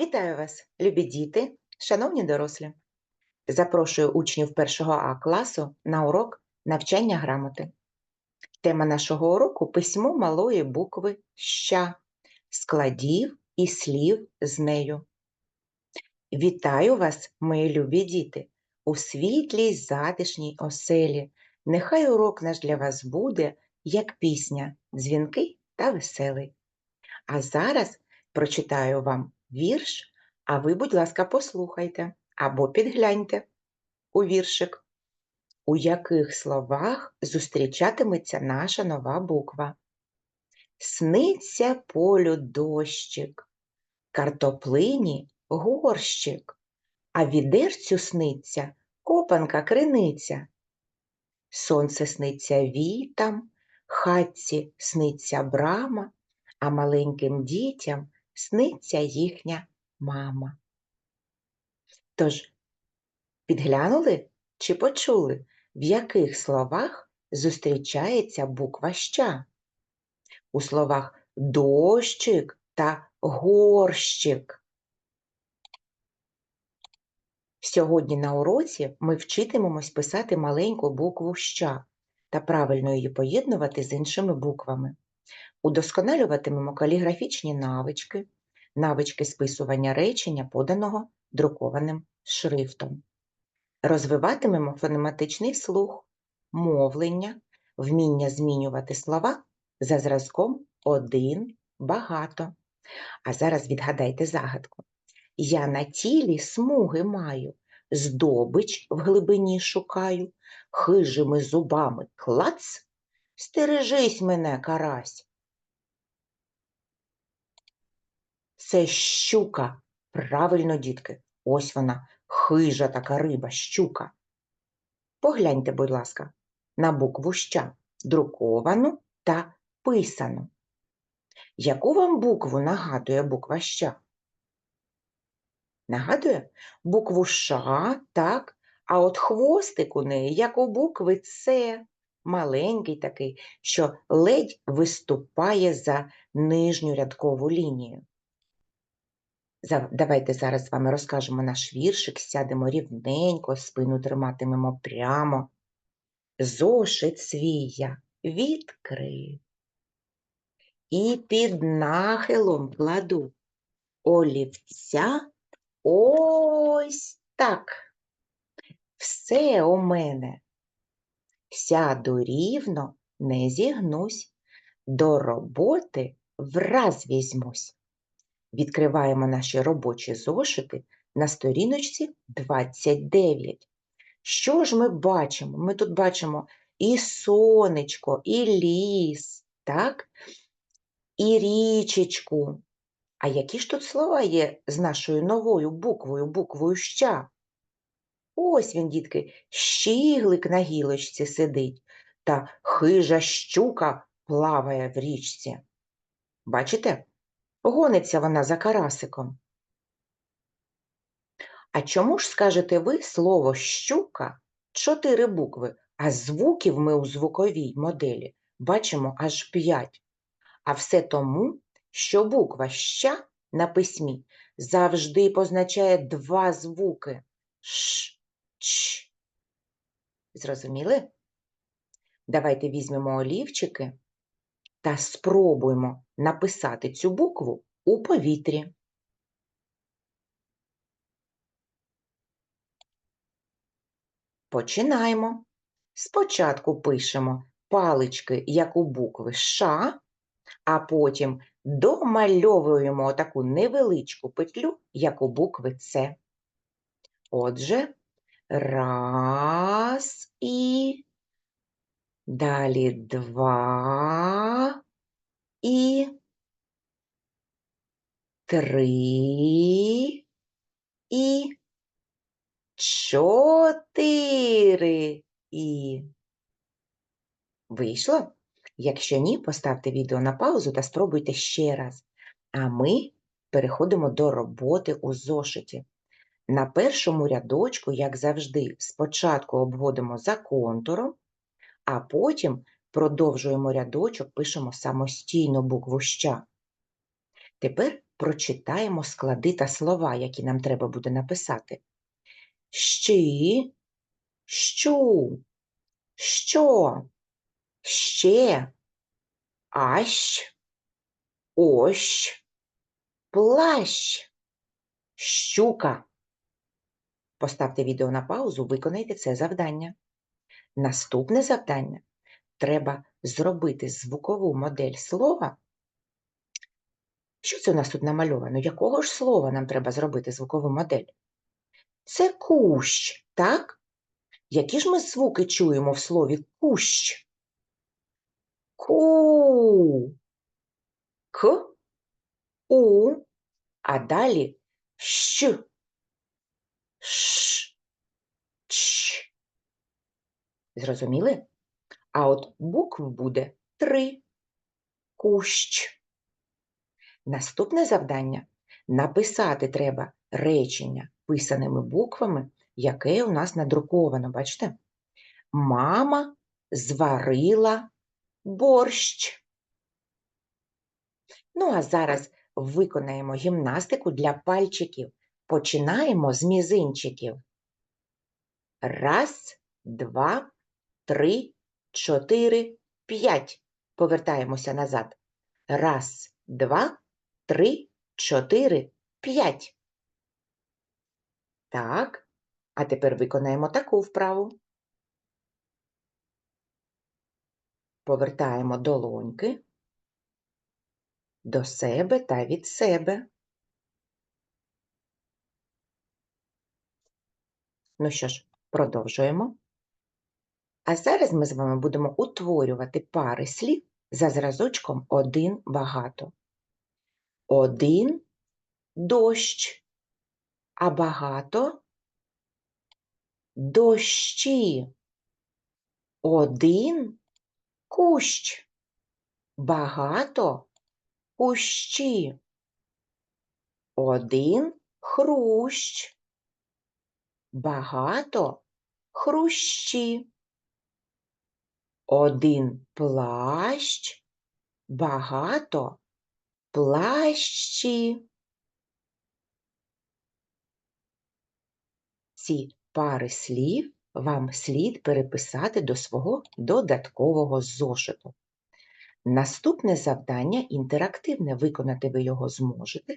Вітаю вас, любі діти, шановні дорослі. Запрошую учнів 1 А класу на урок навчання грамоти. Тема нашого уроку письмо малої букви ща, складів і слів з нею. Вітаю вас, мої любі діти, у світлій затишній оселі. Нехай урок наш для вас буде, як пісня, дзвінкий та веселий. А зараз прочитаю вам вірш, а ви, будь ласка, послухайте або підгляньте у віршик, у яких словах зустрічатиметься наша нова буква. Сниться полю дощик, картоплині горщик, а відерцю сниться копанка криниця. Сонце сниться вітам, хатці сниться брама, а маленьким дітям сниться їхня мама. Тож, підглянули чи почули, в яких словах зустрічається буква ща? У словах дощик та горщик. Сьогодні на уроці ми вчитимемось писати маленьку букву ща та правильно її поєднувати з іншими буквами. Удосконалюватимемо каліграфічні навички, навички списування речення, поданого друкованим шрифтом. Розвиватимемо фонематичний слух, мовлення, вміння змінювати слова за зразком один багато. А зараз відгадайте загадку. Я на тілі смуги маю, здобич в глибині шукаю, хижими зубами клац, стережись мене, карась. Це щука. Правильно, дітки. Ось вона, хижа така риба, щука. Погляньте, будь ласка, на букву ща, друковану та писану. Яку вам букву нагадує буква ща? Нагадує букву Ш, так, а от хвостик у неї, як у букви С, маленький такий, що ледь виступає за нижню рядкову лінію. Давайте зараз з вами розкажемо наш віршик, сядемо рівненько, спину триматимемо прямо. Зошит свій я відкрив. І під нахилом кладу олівця ось так. Все у мене. Сяду рівно, не зігнусь, до роботи враз візьмусь. Відкриваємо наші робочі зошити на сторіночці 29. Що ж ми бачимо? Ми тут бачимо і сонечко, і ліс, так? і річечку. А які ж тут слова є з нашою новою буквою, буквою ща? Ось він, дітки, щіглик на гілочці сидить, та хижа щука плаває в річці. Бачите? Гониться вона за карасиком. А чому ж скажете ви слово щука чотири букви, а звуків ми у звуковій моделі бачимо аж п'ять. А все тому, що буква ща на письмі завжди позначає два звуки ш, ч. Зрозуміли? Давайте візьмемо олівчики та спробуємо написати цю букву у повітрі. Починаємо. Спочатку пишемо палички, як у букви Ш, а потім домальовуємо таку невеличку петлю, як у букви С. Отже, раз і далі два і три і чотири і. Вийшло? Якщо ні, поставте відео на паузу та спробуйте ще раз. А ми переходимо до роботи у зошиті. На першому рядочку, як завжди, спочатку обводимо за контуром, а потім продовжуємо рядочок, пишемо самостійно букву ща. Тепер прочитаємо склади та слова, які нам треба буде написати. Щі, щу, що, ще, ащ, ощ, плащ, щука. Поставте відео на паузу, виконайте це завдання. Наступне завдання треба зробити звукову модель слова. Що це у нас тут намальовано? Якого ж слова нам треба зробити звукову модель? Це кущ, так? Які ж ми звуки чуємо в слові кущ? Ку, к, у, а далі щ, ш, ч. Зрозуміли? А от букв буде три. Кущ. Наступне завдання написати треба речення писаними буквами, яке у нас надруковано. Бачите? Мама зварила борщ. Ну, а зараз виконаємо гімнастику для пальчиків. Починаємо з мізинчиків. Раз, два, три, чотири, п'ять. Повертаємося назад. Раз, два, три, чотири, п'ять. Так, а тепер виконаємо таку вправу. Повертаємо долоньки до себе та від себе. Ну що ж, продовжуємо. А зараз ми з вами будемо утворювати пари слів за зразочком один багато. Один дощ, а багато дощі. Один кущ, багато кущі. Один хрущ, багато хрущі. Один плащ, багато плащі. Ці пари слів вам слід переписати до свого додаткового зошиту. Наступне завдання інтерактивне. Виконати ви його зможете,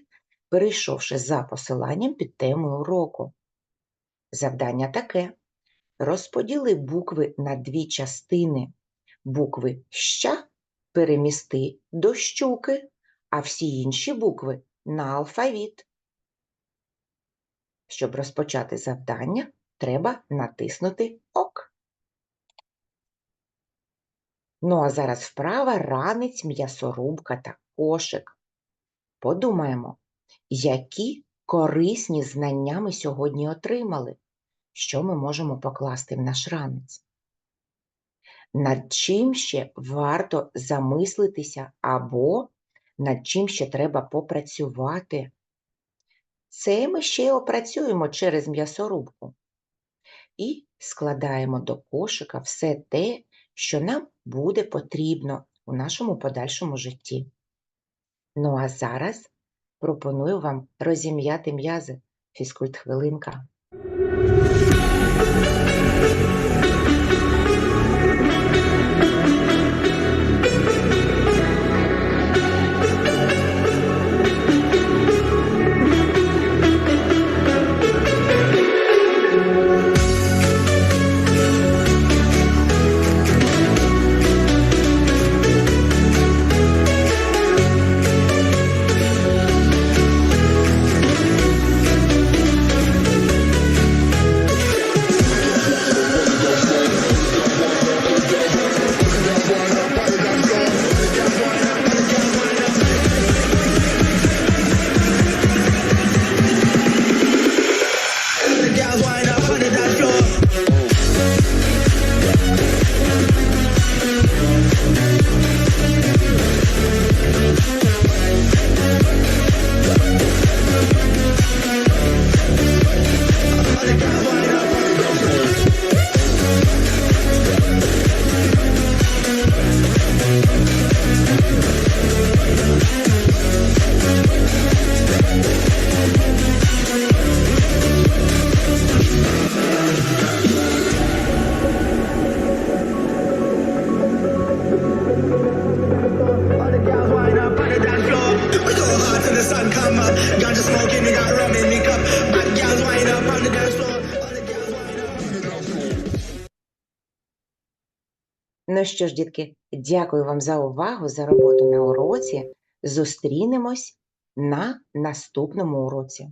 перейшовши за посиланням під темою уроку. Завдання таке. Розподіли букви на дві частини. Букви ща перемісти до щуки, а всі інші букви на алфавіт. Щоб розпочати завдання, треба натиснути ОК. Ну а зараз вправа ранець, м'ясорубка та кошик. Подумаємо, які корисні знання ми сьогодні отримали, що ми можемо покласти в наш ранець. Над чим ще варто замислитися або над чим ще треба попрацювати. Це ми ще опрацюємо через м'ясорубку. І складаємо до кошика все те, що нам буде потрібно у нашому подальшому житті. Ну а зараз пропоную вам розім'яти м'язи. Фізкульт хвилинка. Ну що ж, дітки, дякую вам за увагу, за роботу на уроці. Зустрінемось на наступному уроці.